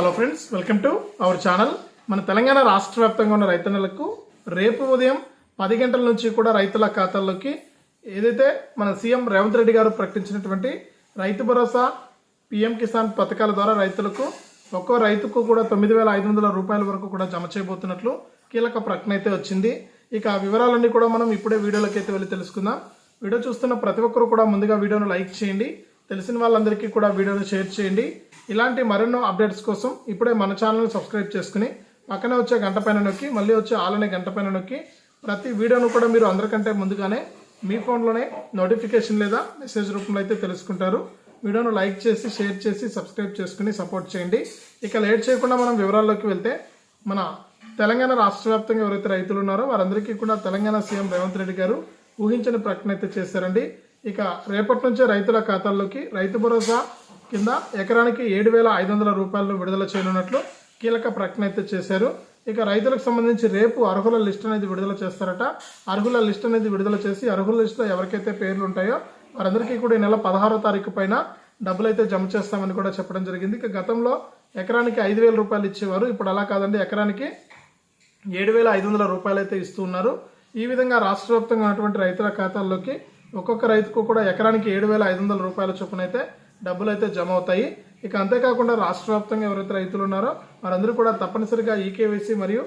Hello friends welcome to our channel మన తెలంగాణ రాష్ట్ర వ్యాప్తంగా ఉన్న రైతన్నలకు రేపు ఉదయం పది గంటల నుంచి కూడా రైతుల ఖాతాల్లోకి ఏదైతే మన సీఎం రేవంత్ రెడ్డి గారు ప్రకటించినటువంటి రైతు భరోసా పిఎం కిసాన్ పథకాల ద్వారా రైతులకు ఒక్కో రైతుకు కూడా తొమ్మిది వేల ఐదు వందల రూపాయల వరకు కూడా జమ చేయబోతున్నట్లు కీలక ప్రకటన అయితే వచ్చింది. ఇక ఆ వివరాలన్నీ కూడా మనం ఇప్పుడే వీడియోలోకి అయితే వెళ్ళి తెలుసుకుందాం. వీడియో చూస్తున్న ప్రతి ఒక్కరు కూడా ముందుగా వీడియోను లైక్ చేయండి. తెలిసిన వాళ్ళందరికీ కూడా వీడియోను షేర్ చేయండి. ఇలాంటి మరెన్నో అప్డేట్స్ కోసం ఇప్పుడే మన ఛానల్ని సబ్స్క్రైబ్ చేసుకుని పక్కనే వచ్చే గంట పైన నొక్కి మళ్ళీ వచ్చే ఆలనే గంట పైన నొక్కి ప్రతి వీడియోను కూడా మీరు అందరికంటే ముందుగానే మీ ఫోన్లోనే నోటిఫికేషన్ లేదా మెసేజ్ రూపంలో అయితే తెలుసుకుంటారు. వీడియోను లైక్ చేసి షేర్ చేసి సబ్స్క్రైబ్ చేసుకుని సపోర్ట్ చేయండి. ఇక లేట్ చేయకుండా మనం వివరాల్లోకి వెళ్తే మన తెలంగాణ రాష్ట్ర వ్యాప్తంగా ఎవరైతే రైతులు ఉన్నారో వారందరికీ కూడా తెలంగాణ సీఎం రేవంత్ రెడ్డి గారు ఊహించని ప్రకటన అయితే చేశారండి. ఇక రేపటి నుంచే రైతుల ఖాతాల్లోకి రైతు భరోసా కింద ఎకరానికి ఏడు వేల ఐదు వందల రూపాయలు విడుదల చేయనున్నట్లు కీలక ప్రకటన అయితే చేశారు. ఇక రైతులకు సంబంధించి రేపు అర్హుల లిస్ట్ అనేది విడుదల చేస్తారట. అర్హుల లిస్ట్ అనేది విడుదల చేసి అర్హుల లిస్టులో ఎవరికైతే పేర్లు ఉంటాయో వారందరికీ కూడా ఈ నెల పదహారో తారీఖు పైన డబ్బులు అయితే జమ చేస్తామని కూడా చెప్పడం జరిగింది. ఇక గతంలో ఎకరానికి ఐదు వేల రూపాయలు ఇచ్చేవారు. ఇప్పుడు అలా కాదండి. ఎకరానికి ఏడు వేల ఐదు వందల రూపాయలు అయితే ఇస్తూ ఉన్నారు. ఈ విధంగా రాష్ట్ర వ్యాప్తంగా ఉన్నటువంటి రైతుల ఖాతాల్లోకి ఒక్కొక్క రైతుకు కూడా ఎకరానికి ఏడు వేల ఐదు వందల రూపాయల చొప్పున అయితే డబ్బులు అయితే జమ అవుతాయి. ఇక అంతేకాకుండా రాష్ట్ర వ్యాప్తంగా ఎవరైతే రైతులు ఉన్నారో వారందరూ కూడా తప్పనిసరిగా ఈకేవైసీ మరియు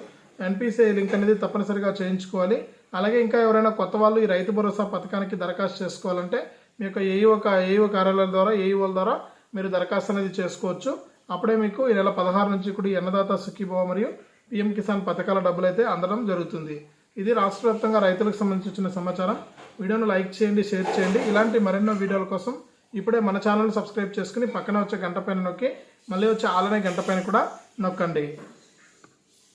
ఎన్పిసిఐ లింక్ అనేది తప్పనిసరిగా చేయించుకోవాలి. అలాగే ఇంకా ఎవరైనా కొత్త వాళ్ళు ఈ రైతు భరోసా పథకానికి దరఖాస్తు చేసుకోవాలంటే మీ యొక్క ఏఈఓ ఏఈఓ కార్యాలయాల ద్వారా ఏఈఓల ద్వారా మీరు దరఖాస్తు అనేది చేసుకోవచ్చు. అప్పుడే మీకు ఈ నెల పదహారు నుంచి కూడా ఈ అన్నదాత సుఖీభవ మరియు పిఎం కిసాన్ పథకాల డబ్బులు అయితే అందడం జరుగుతుంది. ఇది రాష్ట్ర వ్యాప్తంగా రైతులకు సంబంధించిన సమాచారం. వీడియోను లైక్ చేయండి షేర్ చేయండి. ఇలాంటి మరెన్నో వీడియోల కోసం ఇప్పుడే మన ఛానల్ సబ్స్క్రైబ్ చేసుకుని పక్కన వచ్చే గంట పైన నొక్కి మళ్ళీ వచ్చే ఆలనే గంట పైన కూడా నొక్కండి.